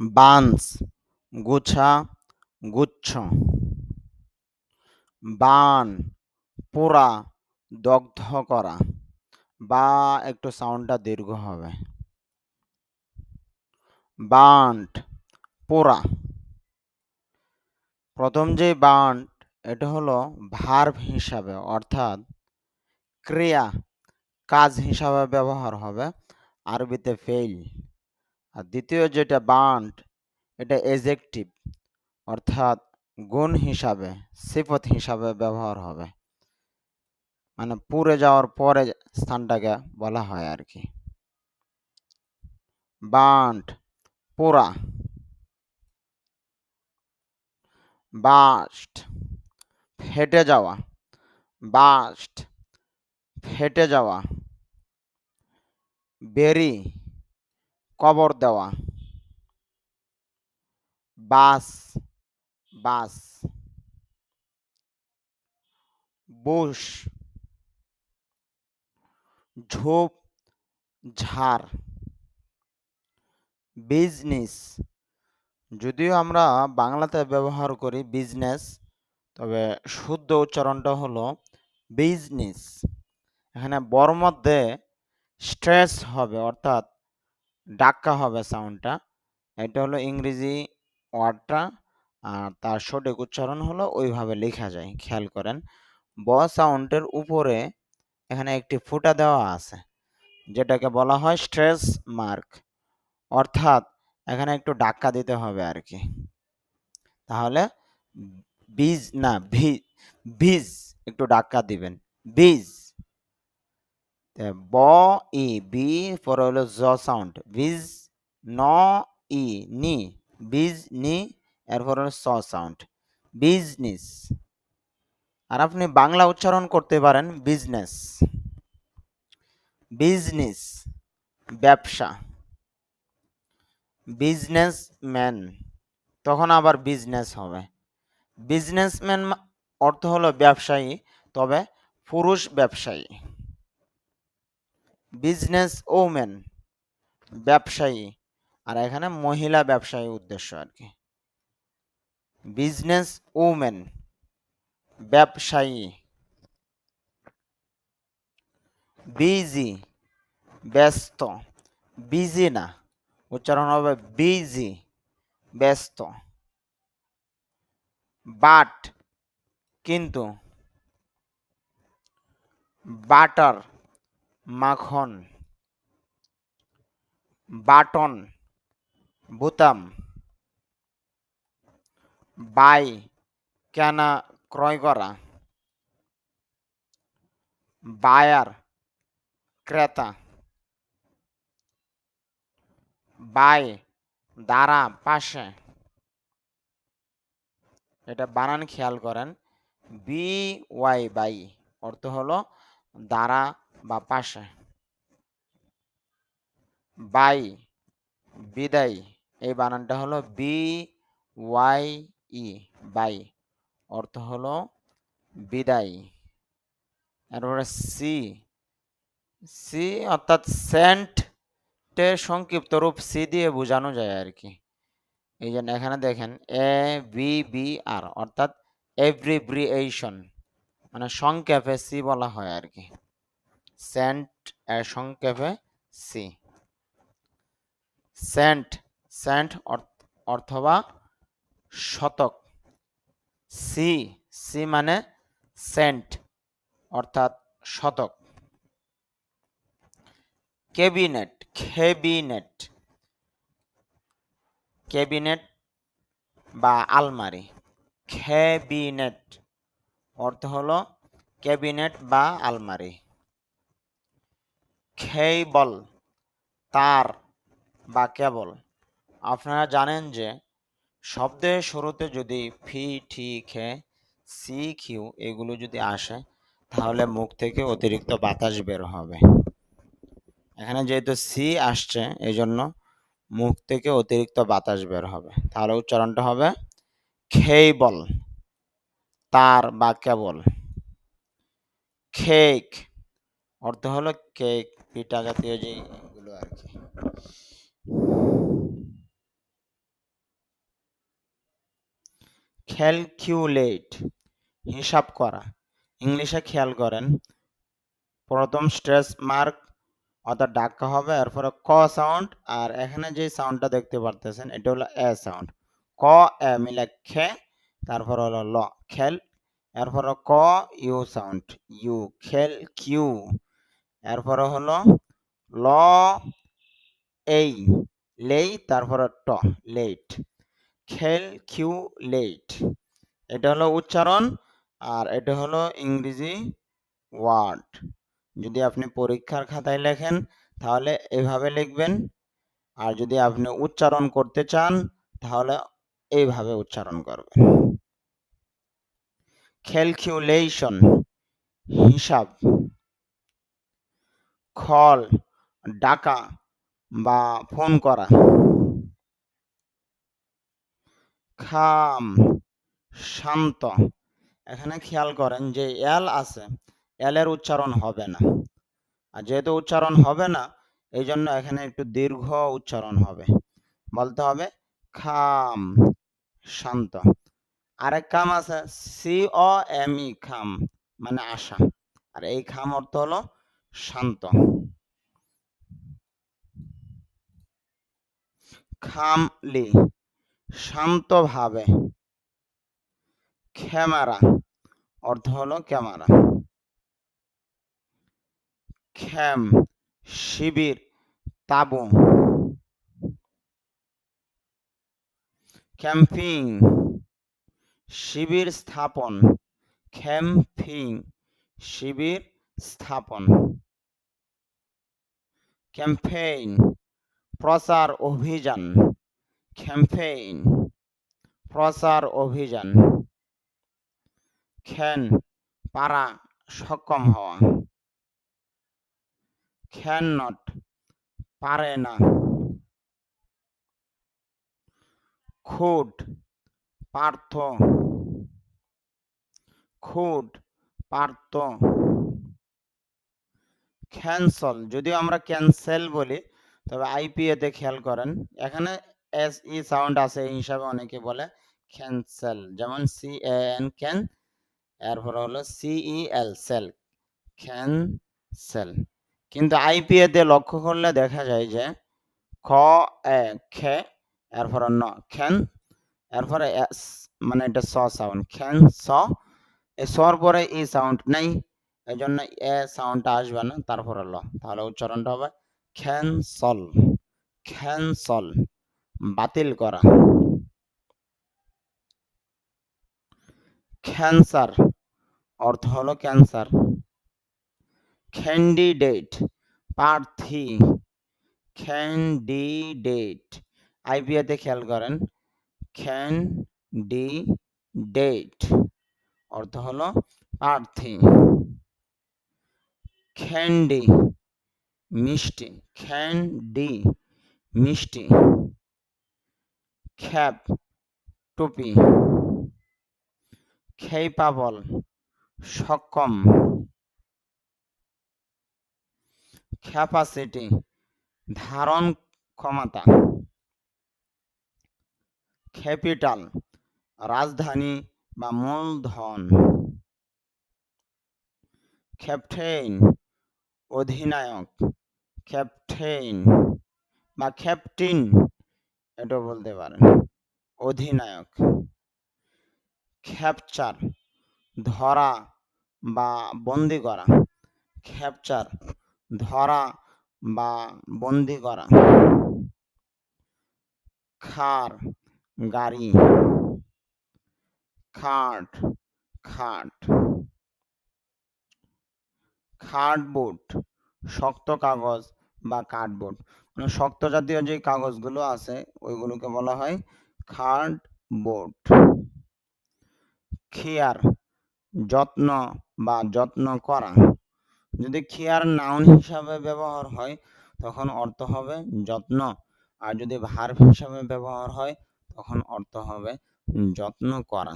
Buns, গুছা, গুচ্ছ। বান, পোড়া, দগ্ধ করা। বা একটু সাউন্ডটা দীর্ঘ হবে। বান্ট, পোড়া। প্রথম যে বান্ট, এটা হলো ভার্ভ হিসাবে, অর্থাৎ ক্রিয়া, কাজ হিসাবে ব্যবহার হবে। আরবিতে ফেইল আর দ্বিতীয় যেটা বান্ট এটা এজেকটিভ অর্থাৎ গুণ হিসাবে, সিফত হিসাবে ব্যবহার হবে। মানে পুড়ে যাওয়ার পরে স্থানটাকে বলা হয় আর কি। বান্ট পোড়া। বাস্ট, ফেটে যাওয়া। বাস্ট, ফেটে যাওয়া। বেরি। কবর দেওয়া। বাস বাস। বুশ, ঝোপ, ঝাড়। বিজনেস, যদিও আমরা বাংলাতে ব্যবহার করি বিজনেস, তবে শুদ্ধ উচ্চারণটা হলো বিজনেস। এখানে বড় মধ্যে স্ট্রেস হবে, অর্থাৎ ডাক্কা হবে সাউন্ডটা এটা হলো ইংরেজি ওয়ার্ডটা আর তার সঠিক উচ্চারণ হলো ওইভাবে লেখা যায়, খেয়াল করেন। ব সাউন্ডের উপরে এখানে একটি ফুটা দেওয়া আছে, যেটাকে বলা হয় স্ট্রেস মার্ক অর্থাৎ এখানে একটু ডাক্কা দিতে হবে আর কি তাহলে বীজ, না, ভি, বীজ, একটু ডাক্কা দিবেন। বীজ। ব, ই, বি, পরে হলো জ সাউন্ড বিজ, ন, ই, নি, বিজ, নি, এরপর হলো স সাউন্ড বিজনেস আর আপনি বাংলা উচ্চারণ করতে পারেন বিজনেস বিজনেস ব্যবসা। বিজনেসম্যান তখন আবার বিজনেস হবে। বিজনেসম্যান অর্থ হলো ব্যবসায়ী, তবে পুরুষ ব্যবসায়ী। বিজনেস ওমেন ব্যবসায়ী। আর এখানে মহিলা ব্যবসায়ী উদ্দেশ্য আর কি। বিজনেস ওমেন ব্যবসায়ী। বিজি ব্যস্ত। বিজি না, উচ্চারণ হবে বিজি ব্যস্ত। বাট কিন্তু বাটার মাখন, বাটন, বুতাম, বাই, কেনা, ক্রয় করা, বায়ার, ক্রেতা, বাই দ্বারা পাশে। এটা বানান, খেয়াল করেন। বি ওয়াই বাই অর্থ হলো দ্বারা বা পাশে। বাই, বিদায়। এই বানানটা হলো বি ওয়াই ই, বাই। অর্থ হলো বিদায়। এরপরে সি। সি অর্থাৎ সেন্ট টের সংক্ষিপ্ত রূপ সি দিয়ে বোঝানো যায় আর কি। এই জন্য এখানে দেখেন, এ, বি বি, আর অর্থাৎ এভ্রিব্রিয়েশন মানে সংক্ষেপে সি বলা হয় আর কি। এর সংক্ষেপে সি সেন্ট সেন্ট অথবা শতক। সি সি মানে সেন্ট অর্থাৎ শতক। ক্যাবিনেট ক্যাবিনেট ক্যাবিনেট বা আলমারি। ক্যাবিনেট অর্থ হলো ক্যাবিনেট বা আলমারি। খেইবল তার বা কেবল। আপনারা জানেন যে শব্দের শুরুতে যদি ফি, ঠি, খে, সি কিউ এগুলো যদি আসে, তাহলে মুখ থেকে অতিরিক্ত বাতাস বের হবে। এখানে যেহেতু সি আসছে এই জন্য মুখ থেকে অতিরিক্ত বাতাস বের হবে। তাহলে উচ্চারণটা হবে খেইবল তার বা কেবল। খেক অর্থ হলো কেক। পিঠা জাতীয় যে এগুলো আর কি। ক্যালকিউলেট হিসাব করা। ইংলিশে খেয়াল করেন। প্রথম স্ট্রেস মার্ক অর্থাৎ ডাক্কা হবে, এরপরে ক সাউন্ড আর এখানে যে সাউন্ডটা দেখতে পারতেছেন, এটা হলো এ সাউন্ড ক, এ মিলে খে, তারপর হলো ল, খেল। এরপরে ক, ইউ সাউন্ড ইউ, খেল, কিউ। এরপরে হলো ল, এই, লেই, তারপরে ট লেট খেল, কিউ লেট এটা হলো উচ্চারণ আর এটা হলো ইংরেজি ওয়ার্ড। যদি আপনি পরীক্ষার খাতায় লেখেন, তাহলে এভাবে লিখবেন। আর যদি আপনি উচ্চারণ করতে চান, তাহলে এইভাবে উচ্চারণ করবেন। ক্যালকুলেশন হিসাব। খল ডাকা বা ফোন করা। খাম, শান্ত। এখানে খেয়াল করেন যে এল আছে এলের উচ্চারণ হবে না। আর যেহেতু উচ্চারণ হবে না এই জন্য এখানে একটু দীর্ঘ উচ্চারণ হবে। বলতে হবে খাম, শান্ত। আরেক খাম আছে সি অ এম ই খাম মানে আশা। আর এই খাম অর্থ হলো শান্ত। খামলি, শান্তভাবে। ক্যামেরা, অর্থ হলো ক্যামেরা। খ্যাম শিবির, তাবু। ক্যাম্পিং, শিবির স্থাপন। ক্যাম্পিং, শিবির স্থাপন। ক্যাম্পেইন প্রচার অভিযান। ক্যাম্পেইন প্রচার অভিযান। খ্যান পারা সক্ষম হওয়া। খ্যান নট পারে না। খুট, পার্থ। খুট, পার্থ। ক্যান্সল যদিও আমরা ক্যান্সেল বলি, তবে আইপিএতে খেয়াল করেন, এখানে এস ই সাউন্ড আছে এই হিসাবে অনেকে বলে ক্যান্সেল যেমন সি এন ক্যান এরপর হলো সিই এল সেল ক্যান্সেল কিন্তু আইপিএতে লক্ষ্য করলে দেখা যায় যে খ, এ, খে, এরপরে ন খ্যান এরপরে এস মানে এটা স সাউন্ড খ্যান স, এ, সর পরে ই সাউন্ড নেই। এই জন্য এ সাউন্ডটা আসবে না, তারপরে ল। তাহলে উচ্চারণটা হবে ক্যানসল ক্যানসল বাতিল করা। ক্যান্সার অর্থ হলো ক্যান্সার ক্যান্ডিডেট প্রার্থী। ক্যান্ডিডেট আইপিএতে খেয়াল করেন। ক্যান্ডিডেট অর্থ হলো প্রার্থী। ক্যান্ডি মিষ্টি ক্যান্ডি মিষ্টি খ্যাপ টুপি খেইপাবল সক্ষম ক্যাপাসিটি ধারণ ক্ষমতা ক্যাপিটাল রাজধানী বা মূলধন ক্যাপ্টেন অধিনায়ক ক্যাপ্টেন বা ক্যাপ্টেন এটা বলতে পারেন। অধিনায়ক ক্যাপচার ধরা বা বন্দি করা। ক্যাপচার ধরা বা বন্দি করা। খার গাড়ি। খাট খাট খার্ডবোর্ড শক্ত কাগজ বা কার্ডবোর্ড মানে শক্ত জাতীয় যে কাগজগুলো আছে, ওইগুলোকে বলা হয় খার্ডবোর্ড খেয়ার যত্ন বা যত্ন করা। যদি খেয়ার নাউন হিসাবে ব্যবহার হয়, তখন অর্থ হবে যত্ন। আর যদি ভার্ব হিসাবে ব্যবহার হয়, তখন অর্থ হবে যত্ন করা।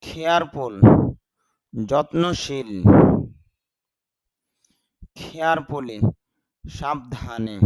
খেয়ারফুল যত্নশীল খেয়ারফুলি সাবধানে।